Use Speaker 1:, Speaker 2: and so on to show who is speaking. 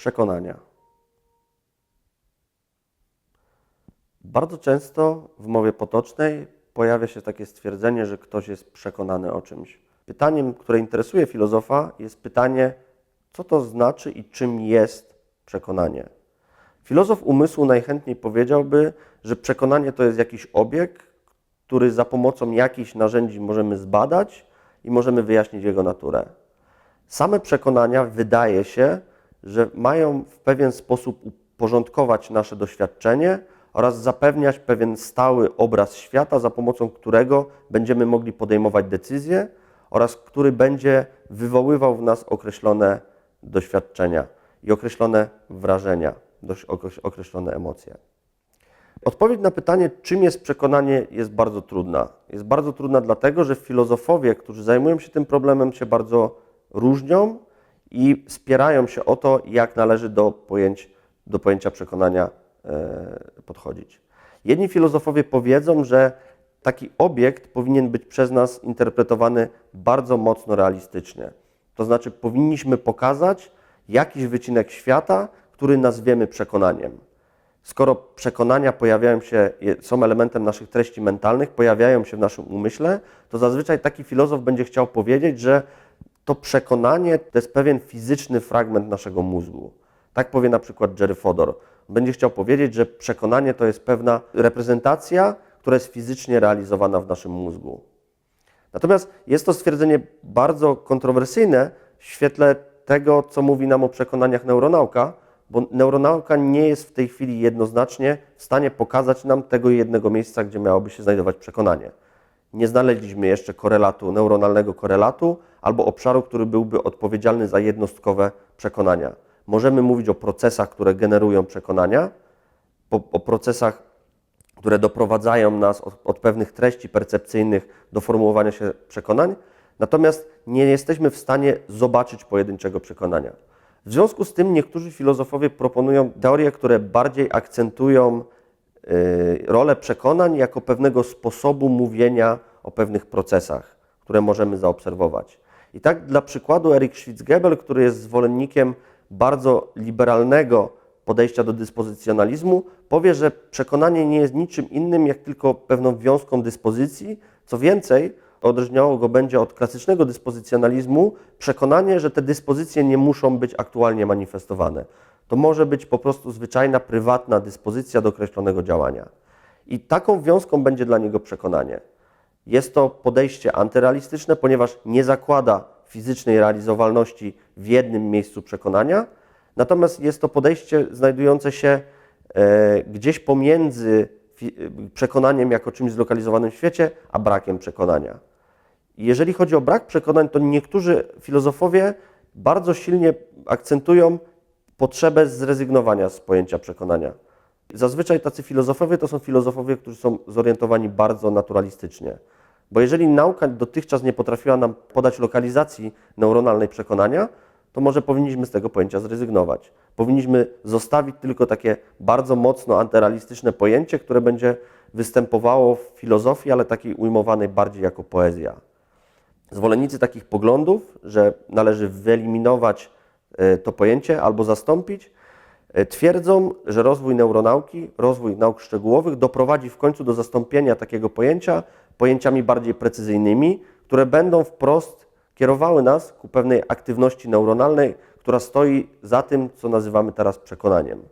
Speaker 1: przekonania? Bardzo często w mowie potocznej pojawia się takie stwierdzenie, że ktoś jest przekonany o czymś. Pytaniem, które interesuje filozofa, jest pytanie, co to znaczy i czym jest przekonanie. Filozof umysłu najchętniej powiedziałby, że przekonanie to jest jakiś obiekt, który za pomocą jakichś narzędzi możemy zbadać i możemy wyjaśnić jego naturę. Same przekonania wydaje się, że mają w pewien sposób uporządkować nasze doświadczenie oraz zapewniać pewien stały obraz świata, za pomocą którego będziemy mogli podejmować decyzje oraz który będzie wywoływał w nas określone doświadczenia i określone wrażenia, określone emocje. Odpowiedź na pytanie, czym jest przekonanie, jest bardzo trudna. Jest bardzo trudna dlatego, że filozofowie, którzy zajmują się tym problemem, się bardzo różnią i spierają się o to, jak należy do, pojęć, do pojęcia przekonania e, podchodzić. Jedni filozofowie powiedzą, że taki obiekt powinien być przez nas interpretowany bardzo mocno realistycznie. To znaczy, powinniśmy pokazać jakiś wycinek świata, który nazwiemy przekonaniem. Skoro przekonania pojawiają się, są elementem naszych treści mentalnych, pojawiają się w naszym umyśle, to zazwyczaj taki filozof będzie chciał powiedzieć, że to przekonanie to jest pewien fizyczny fragment naszego mózgu. Tak powie na przykład Jerry Fodor. Będzie chciał powiedzieć, że przekonanie to jest pewna reprezentacja, która jest fizycznie realizowana w naszym mózgu. Natomiast jest to stwierdzenie bardzo kontrowersyjne w świetle tego, co mówi nam o przekonaniach neuronauka, bo neuronauka nie jest w tej chwili jednoznacznie w stanie pokazać nam tego jednego miejsca, gdzie miałoby się znajdować przekonanie. Nie znaleźliśmy jeszcze korelatu, neuronalnego korelatu albo obszaru, który byłby odpowiedzialny za jednostkowe przekonania. Możemy mówić o procesach, które generują przekonania, o procesach, które doprowadzają nas od, od pewnych treści percepcyjnych do formułowania się przekonań, natomiast nie jesteśmy w stanie zobaczyć pojedynczego przekonania. W związku z tym niektórzy filozofowie proponują teorie, które bardziej akcentują rolę przekonań jako pewnego sposobu mówienia o pewnych procesach, które możemy zaobserwować. I tak dla przykładu Erik Schwitzgebel, który jest zwolennikiem bardzo liberalnego podejścia do dyspozycjonalizmu, powie, że przekonanie nie jest niczym innym jak tylko pewną wiązką dyspozycji. Co więcej, odróżniało go będzie od klasycznego dyspozycjonalizmu przekonanie, że te dyspozycje nie muszą być aktualnie manifestowane. To może być po prostu zwyczajna, prywatna dyspozycja do określonego działania. I taką wiązką będzie dla niego przekonanie. Jest to podejście antyrealistyczne, ponieważ nie zakłada fizycznej realizowalności w jednym miejscu przekonania, natomiast jest to podejście znajdujące się e, gdzieś pomiędzy e, przekonaniem jako czymś zlokalizowanym w świecie, a brakiem przekonania. Jeżeli chodzi o brak przekonań, to niektórzy filozofowie bardzo silnie akcentują potrzebę zrezygnowania z pojęcia przekonania. Zazwyczaj tacy filozofowie to są filozofowie, którzy są zorientowani bardzo naturalistycznie. Bo jeżeli nauka dotychczas nie potrafiła nam podać lokalizacji neuronalnej przekonania, to może powinniśmy z tego pojęcia zrezygnować. Powinniśmy zostawić tylko takie bardzo mocno antyrealistyczne pojęcie, które będzie występowało w filozofii, ale takiej ujmowanej bardziej jako poezja. Zwolennicy takich poglądów, że należy wyeliminować to pojęcie albo zastąpić, e, twierdzą, że rozwój neuronauki, rozwój nauk szczegółowych doprowadzi w końcu do zastąpienia takiego pojęcia pojęciami bardziej precyzyjnymi, które będą wprost kierowały nas ku pewnej aktywności neuronalnej, która stoi za tym, co nazywamy teraz przekonaniem.